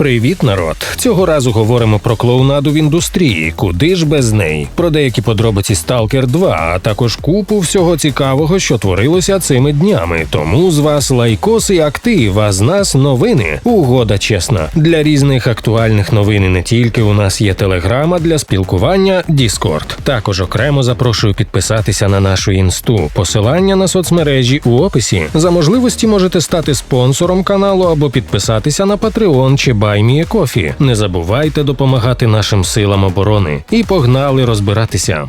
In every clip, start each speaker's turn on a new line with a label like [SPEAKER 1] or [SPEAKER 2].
[SPEAKER 1] Привіт, народ! Цього разу говоримо про клоунаду в індустрії. Куди ж без неї? Про деякі подробиці Stalker 2, а також купу всього цікавого, що творилося цими днями. Тому з вас лайкос і актив, а з нас новини. Угода чесна. Для різних актуальних новин не тільки у нас є телеграма для спілкування Discord. Також окремо запрошую підписатися на нашу інсту. Посилання на соцмережі у описі. За можливості можете стати спонсором каналу або підписатися на Patreon чи BuyMeACoffee. Не забувайте допомагати нашим силам оборони. І погнали розбиратися.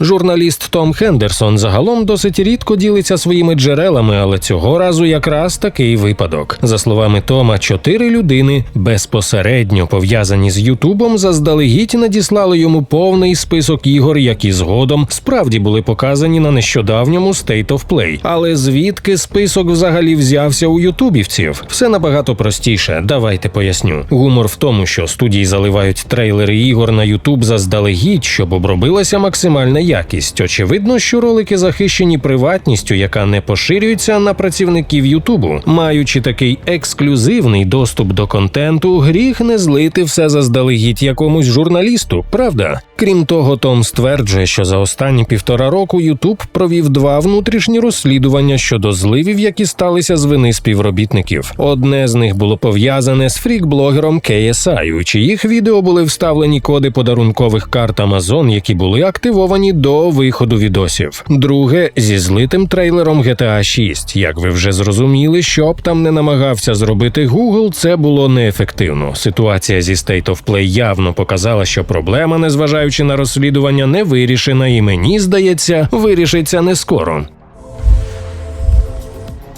[SPEAKER 1] Журналіст Том Хендерсон загалом досить рідко ділиться своїми джерелами, але цього разу якраз такий випадок. За словами Тома, чотири людини безпосередньо пов'язані з Ютубом заздалегідь надіслали йому повний список ігор, які згодом справді були показані на нещодавньому State of Play. Але звідки список взагалі взявся у ютубівців? Все набагато простіше. Давайте поясню. Гумор в тому, що студії заливають трейлери ігор на Ютуб заздалегідь, щоб обробилася максимальна якість. Очевидно, що ролики захищені приватністю, яка не поширюється на працівників Ютубу. Маючи такий ексклюзивний доступ до контенту, гріх не злити все заздалегідь якомусь журналісту, правда? Крім того, Том стверджує, що за останні півтора року Ютуб провів два внутрішні розслідування щодо зливів, які сталися з вини співробітників. Одне з них було пов'язане з фрік-блогером KSI, у чиїх відео були вставлені коди подарункових карт Amazon, які були активовані до виходу відосів. Друге зі злитим трейлером GTA 6. Як ви вже зрозуміли, що б там не намагався зробити Google, це було неефективно. Ситуація зі State of Play явно показала, що проблема, незважаючи на розслідування, не вирішена, і мені здається, вирішиться не скоро.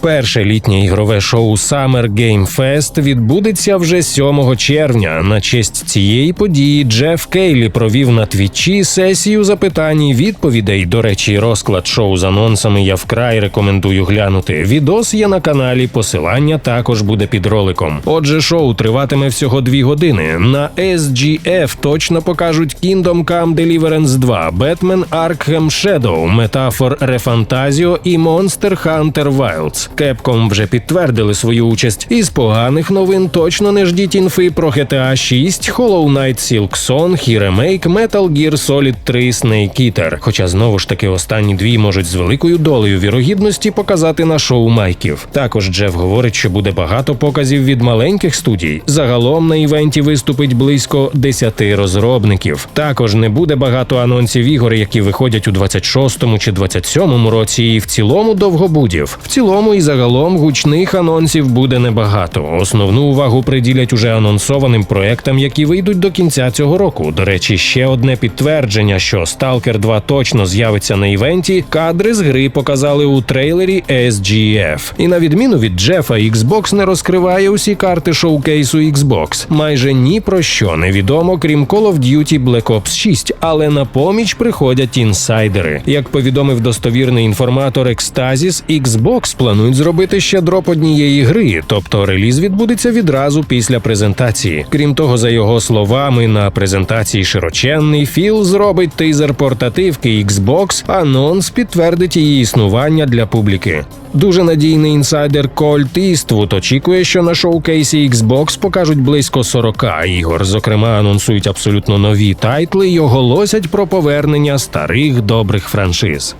[SPEAKER 1] Перше літнє ігрове шоу Summer Game Fest відбудеться вже 7 червня. На честь цієї події Джеф Кейлі провів на твічі сесію запитань і відповідей. До речі, розклад шоу з анонсами я вкрай рекомендую глянути. Відос є на каналі. Посилання також буде під роликом. Отже, шоу триватиме всього дві години. На SGF точно покажуть Kingdom Come Deliverance 2, Batman Arkham Shadow, Metaphor Refantasio і Monster Hunter Wilds. Capcom вже підтвердили свою участь. Із поганих новин точно не ждіть інфи про GTA 6, Hollow Knight Silk Song і ремейк Metal Gear Solid 3 Snake Eater. Хоча знову ж таки останні дві можуть з великою долею вірогідності показати на шоу майків. Також Джеф говорить, що буде багато показів від маленьких студій. Загалом на івенті виступить близько 10 розробників. Також не буде багато анонсів ігор, які виходять у 26-му чи 27-му році, і в цілому довгобудів. В цілому загалом гучних анонсів буде небагато. Основну увагу приділять уже анонсованим проектам, які вийдуть до кінця цього року. До речі, ще одне підтвердження, що Stalker 2 точно з'явиться на івенті. Кадри з гри показали у трейлері SGF. І на відміну від Джефа, Xbox не розкриває усі карти шоукейсу Xbox. Майже ні про що не відомо, крім Call of Duty Black Ops 6, але на поміч приходять інсайдери. Як повідомив достовірний інформатор Ecstasis, Xbox планують зробити ще дроп однієї гри, тобто реліз відбудеться відразу після презентації. Крім того, за його словами, на презентації широченний Філ зробить тизер портативки Xbox, анонс підтвердить її існування для публіки. Дуже надійний інсайдер Кольт Іствуд очікує, що на шоукейсі Xbox покажуть близько 40 ігор. Зокрема, анонсують абсолютно нові тайтли й оголосять про повернення старих добрих франшиз.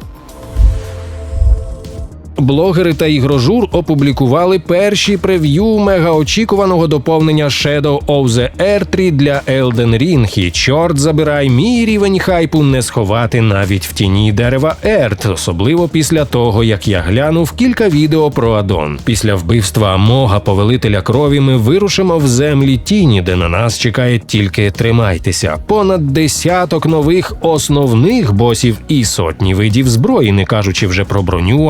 [SPEAKER 1] Блогери та ігрожур опублікували перші прев'ю мегаочікуваного доповнення Shadow of the Erdtree для Elden Ring. І чорт забирай, мій рівень хайпу не сховати навіть в тіні дерева Ерт, особливо після того, як я глянув кілька відео про Адон. Після вбивства Амога, повелителя крові, ми вирушимо в землі тіні, де на нас чекає тільки тримайтеся. Понад десяток нових основних босів і сотні видів зброї, не кажучи вже про броню,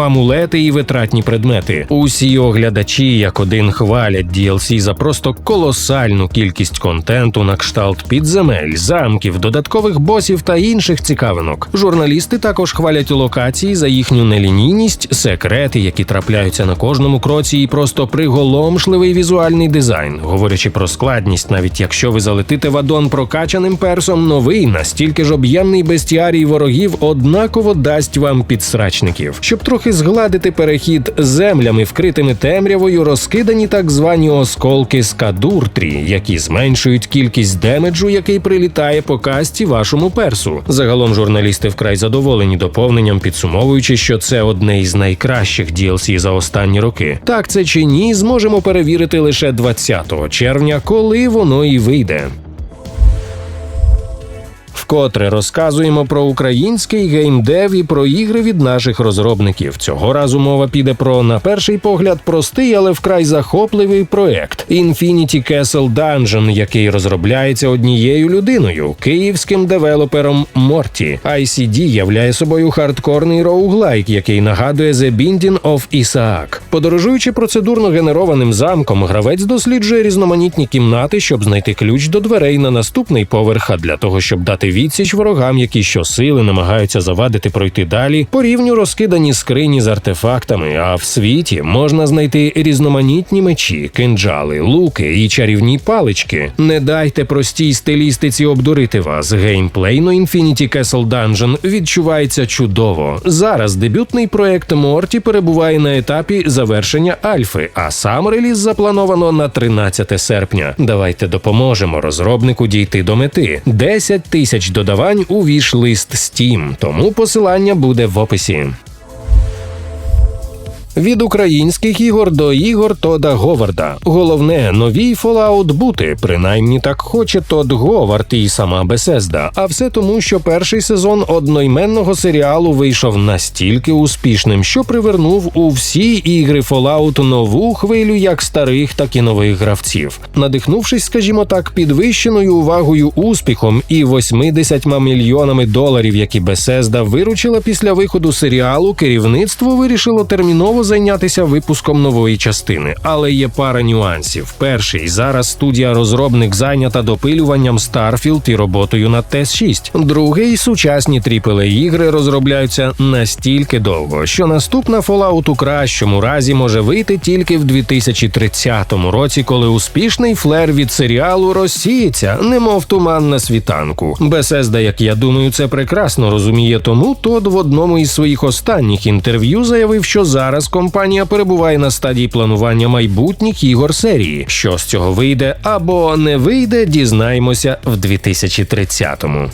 [SPEAKER 1] амулети і витратні предмети. Усі оглядачі як один хвалять DLC за просто колосальну кількість контенту на кшталт підземель, замків, додаткових босів та інших цікавинок. Журналісти також хвалять локації за їхню нелінійність, секрети, які трапляються на кожному кроці, і просто приголомшливий візуальний дизайн. Говорячи про складність, навіть якщо ви залетите в адон прокачаним персом, новий настільки ж об'ємний бестіарій ворогів однаково дасть вам підсрачників, щоб трохи згладити здійснити перехід землями, вкритими темрявою, розкидані так звані осколки скадуртрі, які зменшують кількість демеджу, який прилітає по касті вашому персу. Загалом журналісти вкрай задоволені доповненням, підсумовуючи, що це одне із найкращих DLC за останні роки. Так це чи ні, зможемо перевірити лише 20 червня, коли воно і вийде. Вкотре розказуємо про український геймдев і про ігри від наших розробників. Цього разу мова піде про, на перший погляд, простий, але вкрай захопливий проект Infinity Castle Dungeon, який розробляється однією людиною київським девелопером Морті. ICD являє собою хардкорний роуглайк, який нагадує The Binding of Isaac. Подорожуючи процедурно генерованим замком, гравець досліджує різноманітні кімнати, щоб знайти ключ до дверей на наступний поверх. А для того, щоб дати відсіч ворогам, які щосили намагаються завадити пройти далі, по рівню розкидані скрині з артефактами. А в світі можна знайти різноманітні мечі, кинджали, луки і чарівні палички. Не дайте простій стилістиці обдурити вас. Геймплейно Infinity Castle Dungeon відчувається чудово. Зараз дебютний проект Морті перебуває на етапі завершення альфи, а сам реліз заплановано на 13 серпня. Давайте допоможемо розробнику дійти до мети. 10 тисяч додавань у віш-лист Steam, тому посилання буде в описі. Від українських ігор до ігор Тода Говарда. Головне, новій Fallout бути. Принаймні так хоче Тод Говард і сама Бесезда. А все тому, що перший сезон одноіменного серіалу вийшов настільки успішним, що привернув у всі ігри Fallout нову хвилю як старих, так і нових гравців. Надихнувшись, скажімо так, підвищеною увагою успіхом і 80 мільйонами доларів, які Бесезда виручила після виходу серіалу, керівництво вирішило терміново зайнятися випуском нової частини, але є пара нюансів. Перший зараз студія-розробник зайнята допилюванням Starfield і роботою над ts 6 Другий сучасні тріпели ігри розробляються настільки довго, що наступна Fallout у кращому разі може вийти тільки в 2030 році, коли успішний флер від серіалу розсіється, немов туман на світанку. Bethesda, як я думаю, це прекрасно розуміє. Тому Тод в одному із своїх останніх інтерв'ю заявив, що зараз компанія перебуває на стадії планування майбутніх ігор серії. Що з цього вийде або не вийде, дізнаємося в 2030-му.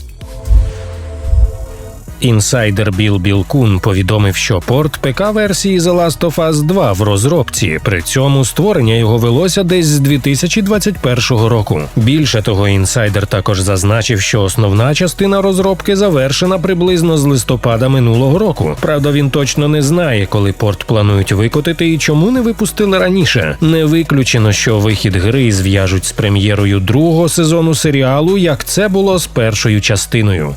[SPEAKER 1] Інсайдер Біл Білкун повідомив, що порт ПК-версії The Last of Us 2 в розробці. При цьому створення його велося десь з 2021 року. Більше того, інсайдер також зазначив, що основна частина розробки завершена приблизно з листопада минулого року. Правда, він точно не знає, коли порт планують викотити і чому не випустили раніше. Не виключено, що вихід гри зв'яжуть з прем'єрою другого сезону серіалу, як це було з першою частиною.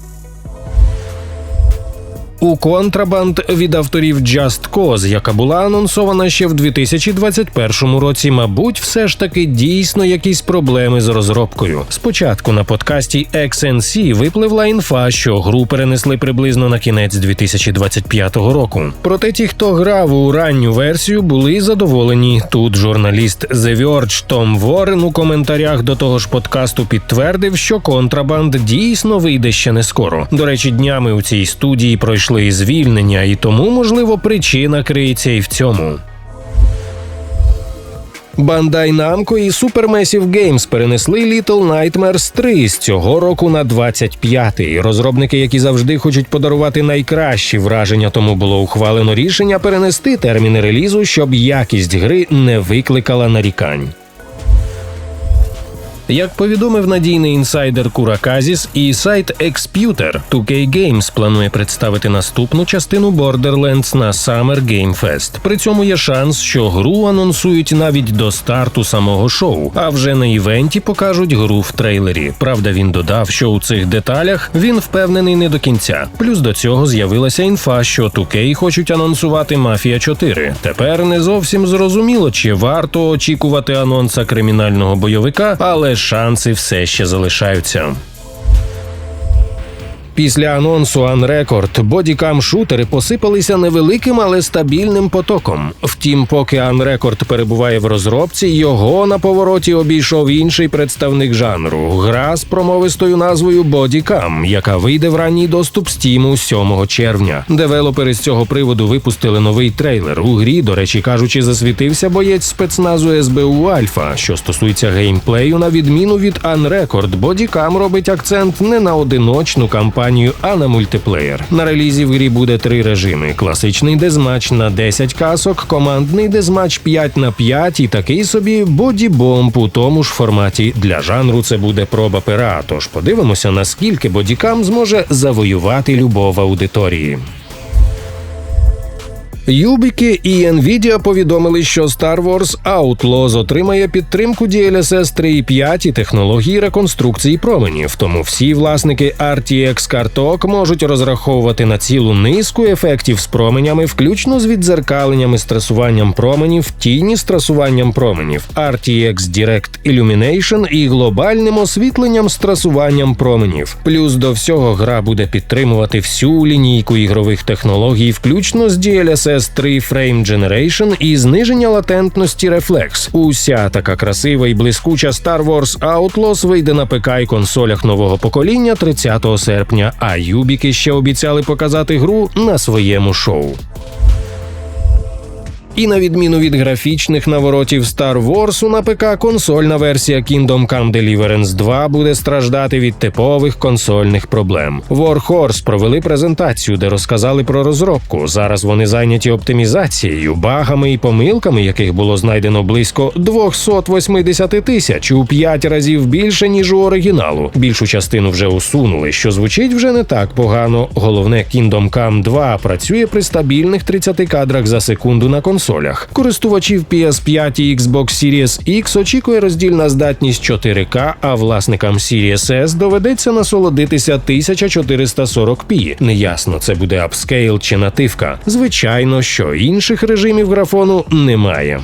[SPEAKER 1] У контрабанд від авторів Just Cause, яка була анонсована ще в 2021 році, мабуть, все ж таки дійсно якісь проблеми з розробкою. Спочатку на подкасті XNC випливла інфа, що гру перенесли приблизно на кінець 2025 року. Проте ті, хто грав у ранню версію, були задоволені. Тут журналіст The Verge Том Ворен у коментарях до того ж подкасту підтвердив, що контрабанд дійсно вийде ще не скоро. До речі, днями у цій студії пройшли пройшли звільнення, і тому, можливо, причина криється і в цьому. Bandai Namco і Supermassive Games перенесли Little Nightmares 3 з цього року на 25-й. Розробники, які завжди хочуть подарувати найкращі враження, тому було ухвалено рішення перенести терміни релізу, щоб якість гри не викликала нарікань. Як повідомив надійний інсайдер Кураказіс і сайт Exputer, 2K Games планує представити наступну частину Borderlands на Summer Game Fest. При цьому є шанс, що гру анонсують навіть до старту самого шоу, а вже на івенті покажуть гру в трейлері. Правда, він додав, що у цих деталях він впевнений не до кінця. Плюс до цього з'явилася інфа, що 2K хочуть анонсувати Мафія 4. Тепер не зовсім зрозуміло, чи варто очікувати анонса кримінального бойовика, але шанси все ще залишаються. Після анонсу Unrecord бодікам шутери посипалися невеликим, але стабільним потоком. Втім, поки Unrecord перебуває в розробці, його на повороті обійшов інший представник жанру гра з промовистою назвою Бодікам, яка вийде в ранній доступ Steam 7 червня. Девелопери з цього приводу випустили новий трейлер. У грі, до речі, кажучи, засвітився боєць спецназу СБУ Альфа. Що стосується геймплею, на відміну від Unrecord, Бодікам робить акцент не на одиночну кампанію, а на мультиплеєр. На релізі в грі буде три режими: класичний дезматч на 10 касок, командний дезматч 5 на 5 і такий собі бодібомб у тому ж форматі. Для жанру це буде проба пера. Тож подивимося, наскільки бодікам зможе завоювати любов аудиторії. Юбіки і Nvidia повідомили, що Star Wars Outlaws отримає підтримку DLSS 3.5 і технології реконструкції променів. Тому всі власники RTX карток можуть розраховувати на цілу низку ефектів з променями, включно з віддзеркаленням і стресуванням променів, тіні стресуванням променів, RTX Direct Illumination і глобальним освітленням стресуванням променів. Плюс до всього гра буде підтримувати всю лінійку ігрових технологій, включно з DLSS PS3 Frame Generation і зниження латентності Reflex. Уся така красива і блискуча Star Wars Outlaws вийде на ПК і консолях нового покоління 30 серпня. А Юбіки ще обіцяли показати гру на своєму шоу. І на відміну від графічних наворотів Star Wars, на ПК консольна версія Kingdom Come Deliverance 2 буде страждати від типових консольних проблем. Warhorse провели презентацію, де розказали про розробку. Зараз вони зайняті оптимізацією, багами і помилками, яких було знайдено близько 280 тисяч у 5 разів більше ніж у оригіналу. Більшу частину вже усунули, що звучить вже не так погано. Головне, Kingdom Come 2 працює при стабільних 30 кадрах за секунду на консолі консолях. Користувачів PS5 і Xbox Series X очікує роздільна здатність 4К, а власникам Series S доведеться насолодитися 1440p. Неясно, це буде апскейл чи нативка. Звичайно, що інших режимів графону немає.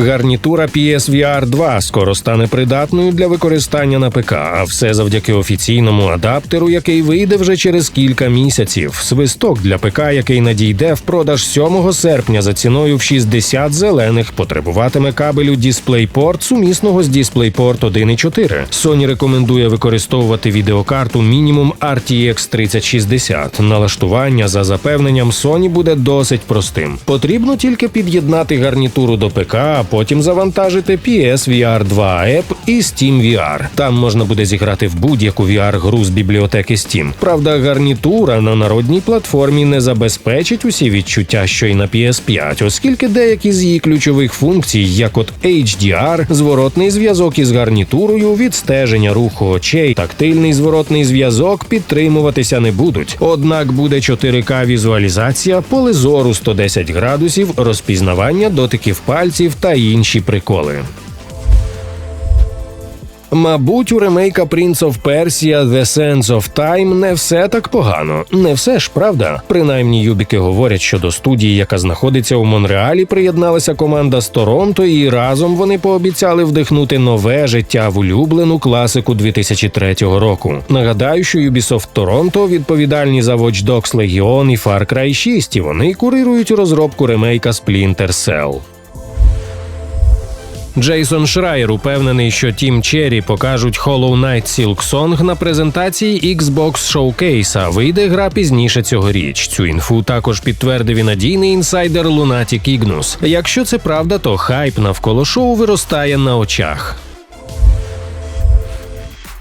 [SPEAKER 1] Гарнітура PSVR 2 скоро стане придатною для використання на ПК, а все завдяки офіційному адаптеру, який вийде вже через кілька місяців. Свисток для ПК, який надійде в продаж 7 серпня за ціною в 60 зелених, потребуватиме кабелю DisplayPort сумісного з DisplayPort 1.4. Sony рекомендує використовувати відеокарту мінімум RTX 3060. Налаштування за запевненням Sony буде досить простим. Потрібно тільки під'єднати гарнітуру до ПК потім завантажити PSVR 2 App і Steam VR. Там можна буде зіграти в будь-яку VR-гру з бібліотеки Steam. Правда, гарнітура на народній платформі не забезпечить усі відчуття, що й на PS5, оскільки деякі з її ключових функцій, як от HDR, зворотний зв'язок із гарнітурою, відстеження руху очей, тактильний зворотний зв'язок підтримуватися не будуть. Однак буде 4К візуалізація, поле зору 110 градусів, розпізнавання дотиків пальців та інші приколи. Мабуть, у ремейка Prince of Persia The Sands of Time не все так погано. Не все ж правда. Принаймні, юбіки говорять, що до студії, яка знаходиться у Монреалі, приєдналася команда з Торонто, і разом вони пообіцяли вдихнути нове життя в улюблену класику 2003 року. Нагадаю, що Ubisoft Торонто відповідальні за Watch Dogs Legion і Far Cry 6, і вони курирують розробку ремейка Splinter Cell. Джейсон Шрайер упевнений, що Тім Черрі покажуть Hollow Knight Silk Song на презентації Xbox Showcase, а Вийде гра пізніше цьогоріч. Цю інфу також підтвердив і надійний інсайдер Lunatic Ignus. Якщо це правда, то хайп навколо шоу виростає на очах.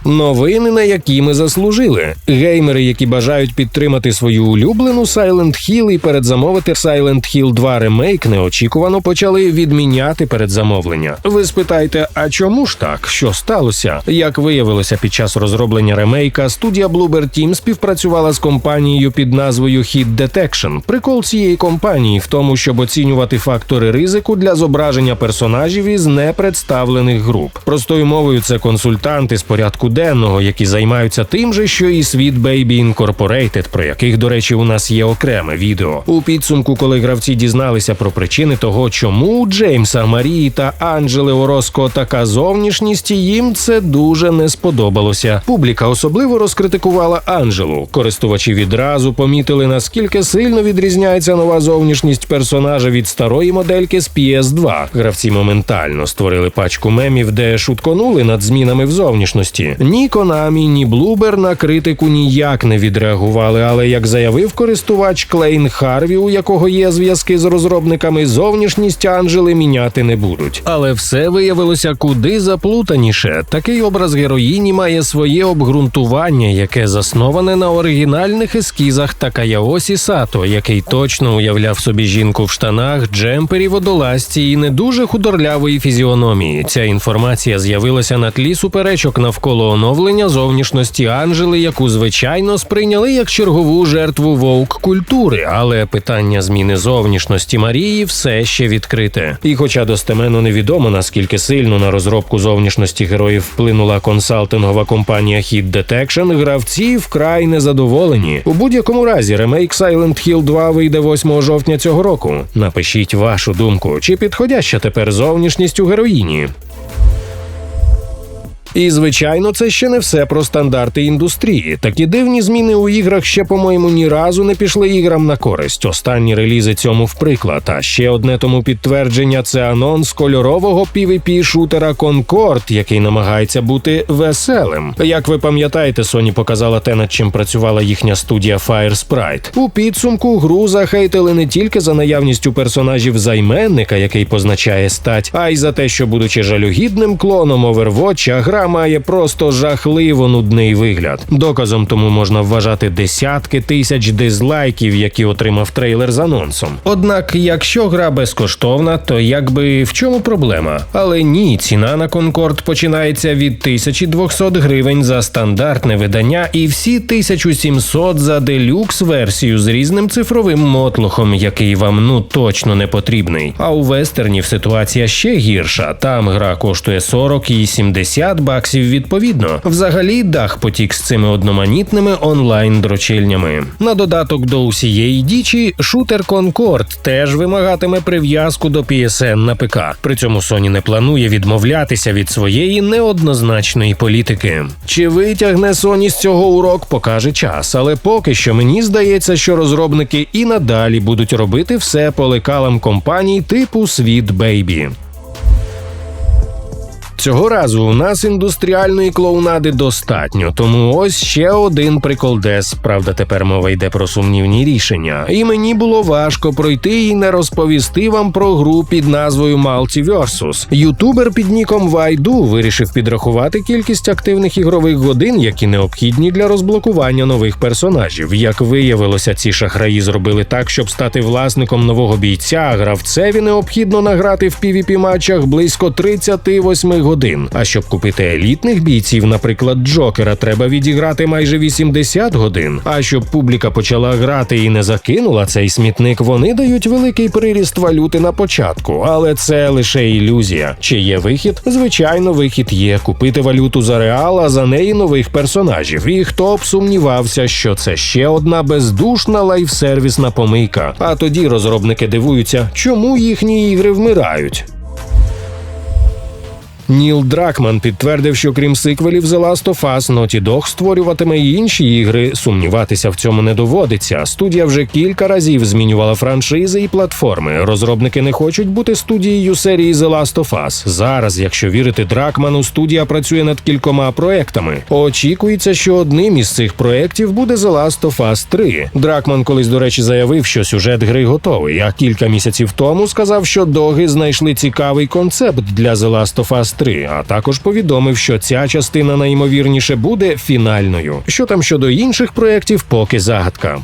[SPEAKER 1] Новини, на які ми заслужили. Геймери, які бажають підтримати свою улюблену Silent Hill і передзамовити Silent Hill 2 ремейк, неочікувано почали відміняти передзамовлення. Ви спитаєте, а чому ж так? Що сталося? Як виявилося під час розроблення ремейка, студія Bloober Team співпрацювала з компанією під назвою Hit Detection. Прикол цієї компанії в тому, щоб оцінювати фактори ризику для зображення персонажів із непредставлених груп. Простою мовою це консультанти з порядку південного, які займаються тим же, що і світ Baby Incorporated, про яких, до речі, у нас є окреме відео. У підсумку, коли гравці дізналися про причини того, чому у Джеймса, Марії та Анджели Ороско така зовнішність, їм це дуже не сподобалося. Публіка особливо розкритикувала Анджелу. Користувачі відразу помітили, наскільки сильно відрізняється нова зовнішність персонажа від старої модельки з PS2. Гравці моментально створили пачку мемів, де шутконули над змінами в зовнішності. Ні Konami, ні Bloober на критику ніяк не відреагували. Але як заявив користувач Клейн Харві, у якого є зв'язки з розробниками, зовнішність Анджели міняти не будуть. Але все виявилося куди заплутаніше. Такий образ героїні має своє обґрунтування, яке засноване на оригінальних ескізах Такаяосі Сато, який точно уявляв собі жінку в штанах, джемпері, водолазці і не дуже худорлявої фізіономії. Ця інформація з'явилася на тлі суперечок навколо оновлення зовнішності Анжели, яку звичайно сприйняли як чергову жертву вовк культури. Але питання зміни зовнішності Марії все ще відкрите. І, хоча достеменно невідомо наскільки сильно на розробку зовнішності героїв вплинула консалтингова компанія Hit Detection, гравці вкрай незадоволені. У будь-якому разі ремейк Silent Hill 2 вийде 8 жовтня цього року. Напишіть вашу думку, чи підходяща тепер зовнішність у героїні. І звичайно, це ще не все про стандарти індустрії. Такі дивні зміни у іграх ще, по-моєму, ні разу не пішли іграм на користь. Останні релізи цьому в приклад. А ще одне тому підтвердження це анонс кольорового pvp шутера Concord, який намагається бути веселим. Як ви пам'ятаєте, Sony показала те, над чим працювала їхня студія Fire Sprite. У підсумку гру захейтили не тільки за наявністю персонажів займенника, який позначає стать, а й за те, що, будучи жалюгідним клоном Overwatch, гра має просто жахливо нудний вигляд. Доказом тому можна вважати десятки тисяч дизлайків, які отримав трейлер з анонсом. Однак, якщо гра безкоштовна, то якби в чому проблема? Але ні, ціна на Конкорд починається від 1200 гривень за стандартне видання і всі 1700 за делюкс версію з різним цифровим мотлохом, який вам ну точно не потрібний. А у вестернів ситуація ще гірша. Там гра коштує 40 і 70 баксів відповідно. Взагалі дах потік з цими одноманітними онлайн дрочильнями. На додаток до усієї дічі шутер Concord теж вимагатиме прив'язку до PSN на ПК. При цьому Sony не планує відмовлятися від своєї неоднозначної політики. Чи витягне Sony з цього урок, покаже час, але поки що мені здається, що розробники і надалі будуть робити все по лекалам компаній типу Sweet Baby. Цього разу у нас індустріальної клоунади достатньо, тому ось ще один приколдес. Правда, тепер мова йде про сумнівні рішення. І мені було важко пройти і не розповісти вам про гру під назвою Multiversus. Ютубер під ніком Вайду вирішив підрахувати кількість активних ігрових годин, які необхідні для розблокування нових персонажів. Як виявилося, ці шахраї зробили так, щоб стати власником нового бійця. Гравцеві необхідно награти в pvp матчах близько 38 годин. А щоб купити елітних бійців, наприклад, Джокера, треба відіграти майже 80 годин. А щоб публіка почала грати і не закинула цей смітник, вони дають великий приріст валюти на початку, але це лише ілюзія. Чи є вихід? Звичайно, вихід є. Купити валюту за реал, а за неї нових персонажів. І хто б сумнівався, що це ще одна бездушна лайфсервісна помийка. А тоді розробники дивуються, чому їхні ігри вмирають. Ніл Дракман підтвердив, що крім сиквелів The Last of Us, Naughty Dog створюватиме й інші ігри. Сумніватися в цьому не доводиться. Студія вже кілька разів змінювала франшизи і платформи. Розробники не хочуть бути студією серії The Last of Us. Зараз, якщо вірити Дракману, студія працює над кількома проектами. Очікується, що одним із цих проєктів буде The Last of Us 3. Дракман колись, до речі, заявив, що сюжет гри готовий. А кілька місяців тому сказав, що доги знайшли цікавий концепт для The Last of Us 3, а також повідомив, що ця частина найімовірніше буде фінальною. Що там щодо інших проєктів, поки загадка.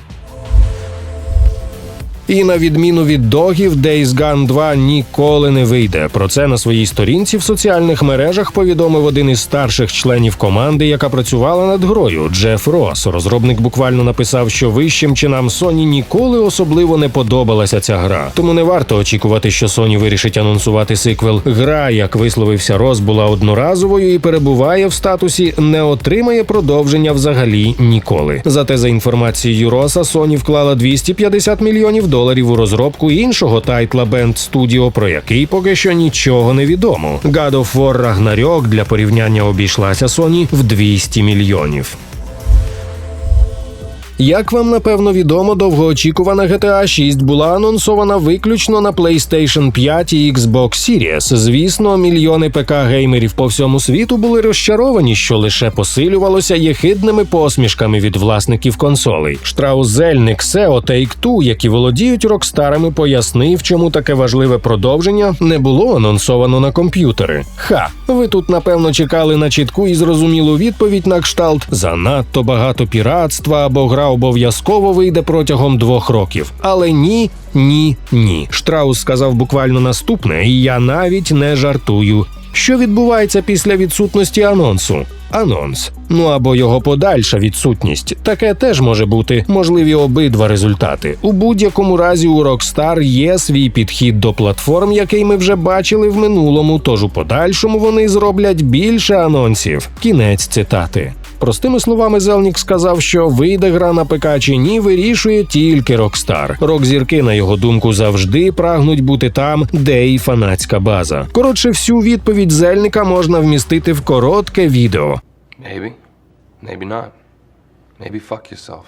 [SPEAKER 1] І на відміну від догів, Days Gone 2 ніколи не вийде. Про це на своїй сторінці в соціальних мережах повідомив один із старших членів команди, яка працювала над грою Джеф Рос. Розробник буквально написав, що вищим чинам Sony ніколи особливо не подобалася ця гра. Тому не варто очікувати, що Sony вирішить анонсувати сиквел. Гра, як висловився Рос, була одноразовою і перебуває в статусі не отримає продовження взагалі ніколи. Зате за інформацією Роса, Sony вклала 250 мільйонів у розробку іншого тайтла Band Studio, про який поки що нічого не відомо. God of War Ragnarok для порівняння обійшлася Sony в 200 мільйонів. Як вам напевно відомо, довгоочікувана GTA 6 була анонсована виключно на PlayStation 5 і Xbox Series. Звісно, мільйони ПК геймерів по всьому світу були розчаровані, що лише посилювалося єхидними посмішками від власників консолей. Штраус Зельник, SEO Take-Two, які володіють рокстарами, пояснив, чому таке важливе продовження не було анонсовано на комп'ютери. Ха, ви тут напевно чекали на чітку і зрозумілу відповідь на кшталт занадто багато піратства або гра обов'язково вийде протягом двох років. Але ні, ні, ні. Штраус сказав буквально наступне, і я навіть не жартую. Що відбувається після відсутності анонсу? Анонс. Ну або його подальша відсутність. Таке теж може бути можливі обидва результати. У будь-якому разі у Rockstar є свій підхід до платформ, який ми вже бачили в минулому. Тож у подальшому вони зроблять більше анонсів. Кінець цитати. Простими словами, Зелнік сказав, що вийде гра на ПК чи ні, вирішує тільки Rockstar. Рок-зірки, на його думку, завжди прагнуть бути там, де і фанатська база. Коротше, всю відповідь Зельника можна вмістити в коротке відео.
[SPEAKER 2] Maybe. Maybe not. Maybe fuck yourself.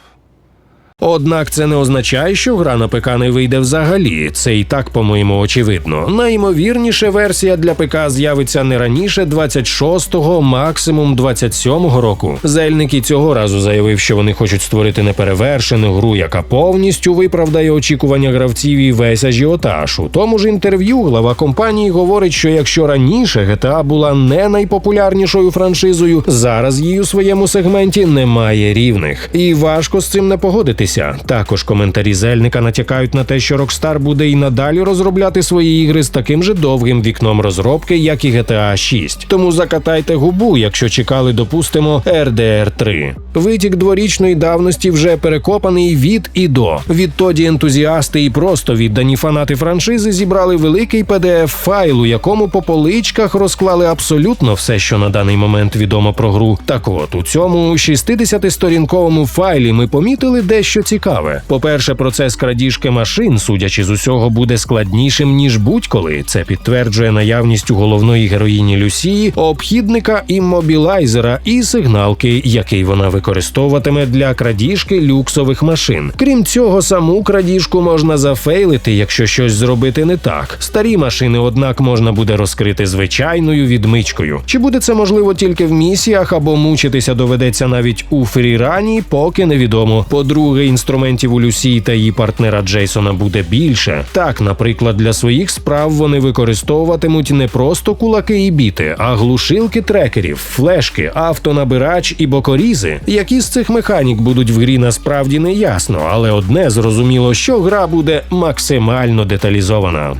[SPEAKER 1] Однак це не означає, що гра на ПК не вийде взагалі. Це і так, по-моєму, очевидно. Найімовірніше версія для ПК з'явиться не раніше 26-го, максимум 27-го року. Зельник і цього разу заявив, що вони хочуть створити неперевершену гру, яка повністю виправдає очікування гравців і весь ажіотаж. У тому ж інтерв'ю глава компанії говорить, що якщо раніше GTA була не найпопулярнішою франшизою, зараз її у своєму сегменті немає рівних. І важко з цим не погодитися. Також коментарі Зельника натякають на те, що Rockstar буде і надалі розробляти свої ігри з таким же довгим вікном розробки, як і GTA 6. Тому закатайте губу, якщо чекали, допустимо, RDR 3. Витік дворічної давності вже перекопаний від і до. Відтоді ентузіасти і просто віддані фанати франшизи зібрали великий pdf файл, у якому по поличках розклали абсолютно все, що на даний момент відомо про гру. Так от у цьому 60-сторінковому файлі ми помітили дещо цікаве. По-перше, процес крадіжки машин, судячи з усього, буде складнішим ніж будь-коли. Це підтверджує наявність у головної героїні Люсії, обхідника іммобілайзера і сигналки, який вона використовуватиме для крадіжки люксових машин. Крім цього, саму крадіжку можна зафейлити, якщо щось зробити не так. Старі машини, однак, можна буде розкрити звичайною відмичкою. Чи буде це можливо тільки в місіях або мучитися доведеться навіть у фрірані, поки невідомо. По-друге, інструментів у Люсії та її партнера Джейсона буде більше. Так, наприклад, для своїх справ вони використовуватимуть не просто кулаки і біти, а глушилки трекерів, флешки, автонабирач і бокорізи. Які з цих механік будуть в грі насправді не ясно, але одне зрозуміло, що гра буде максимально деталізована.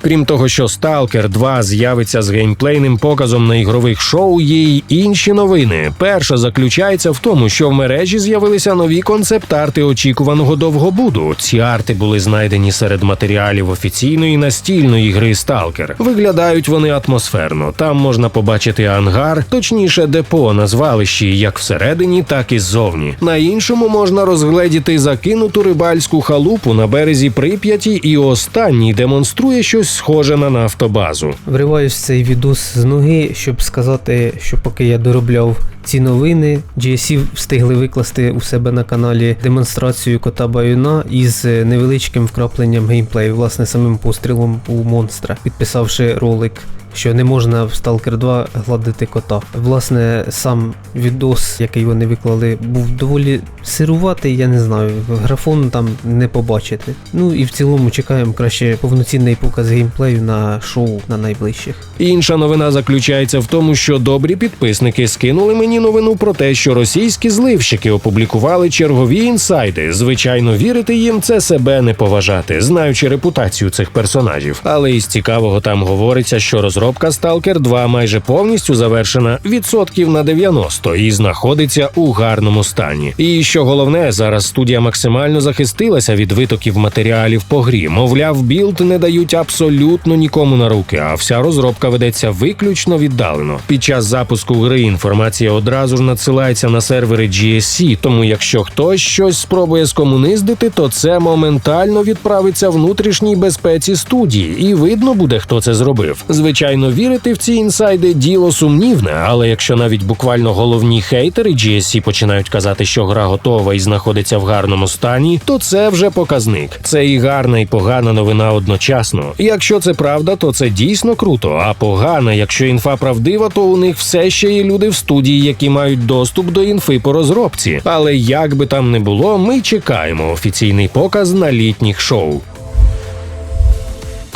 [SPEAKER 1] Крім того, що Stalker 2 з'явиться з геймплейним показом на ігрових шоу, є й інші новини. Перша заключається в тому, що в мережі з'явилися нові концепт-арти очікуваного довгобуду. Ці арти були знайдені серед матеріалів офіційної настільної гри Stalker. Виглядають вони атмосферно. Там можна побачити ангар, точніше, депо на звалищі, як всередині, так і ззовні. На іншому можна розгледіти закинуту рибальську халупу на березі Прип'яті, і останній демонструє щось схоже на нафтобазу.
[SPEAKER 3] Вриваюсь цей відос з ноги, щоб сказати, що поки я доробляв ці новини, GSC встигли викласти у себе на каналі демонстрацію кота Баюна із невеличким вкрапленням геймплею, власне, самим пострілом у монстра, підписавши ролик. Що не можна в Stalker 2 гладити кота. Власне, сам відос, який вони виклали, був доволі сируватий, я не знаю. Графон там не побачити. Ну і в цілому чекаємо краще повноцінний показ геймплею на шоу на найближчих.
[SPEAKER 1] Інша новина заключається в тому, що добрі підписники скинули мені сьогодні новину про те, що російські зливщики опублікували чергові інсайди. Звичайно, вірити їм це себе не поважати, знаючи репутацію цих персонажів. Але із цікавого там говориться, що розробка Stalker 2 майже повністю завершена відсотків на 90 і знаходиться у гарному стані. І що головне, зараз студія максимально захистилася від витоків матеріалів по грі. Мовляв, білд не дають абсолютно нікому на руки, а вся розробка ведеться виключно віддалено. Під час запуску гри інформація одразу ж надсилається на сервери GSC, тому якщо хтось щось спробує скомуниздити, то це моментально відправиться внутрішній безпеці студії, і видно буде, хто це зробив. Звичайно, вірити в ці інсайди діло сумнівне, але якщо навіть буквально головні хейтери GSC починають казати, що гра готова і знаходиться в гарному стані, то це вже показник. Це і гарна, і погана новина одночасно. Якщо це правда, то це дійсно круто. А погана, якщо інфа правдива, то у них все ще є люди в студії, які мають доступ до інфи по розробці. Але як би там не було, ми чекаємо офіційний показ на літніх шоу.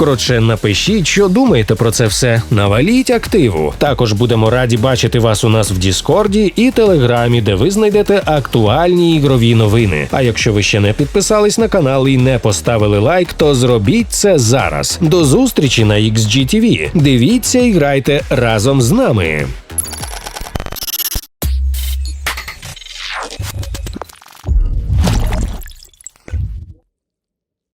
[SPEAKER 1] Коротше, напишіть, що думаєте про це все. Наваліть активу. Також будемо раді бачити вас у нас в Діскорді і Телеграмі, де ви знайдете актуальні ігрові новини. А якщо ви ще не підписались на канал і не поставили лайк, то зробіть це зараз. До зустрічі на XGTV. Дивіться і грайте разом з нами.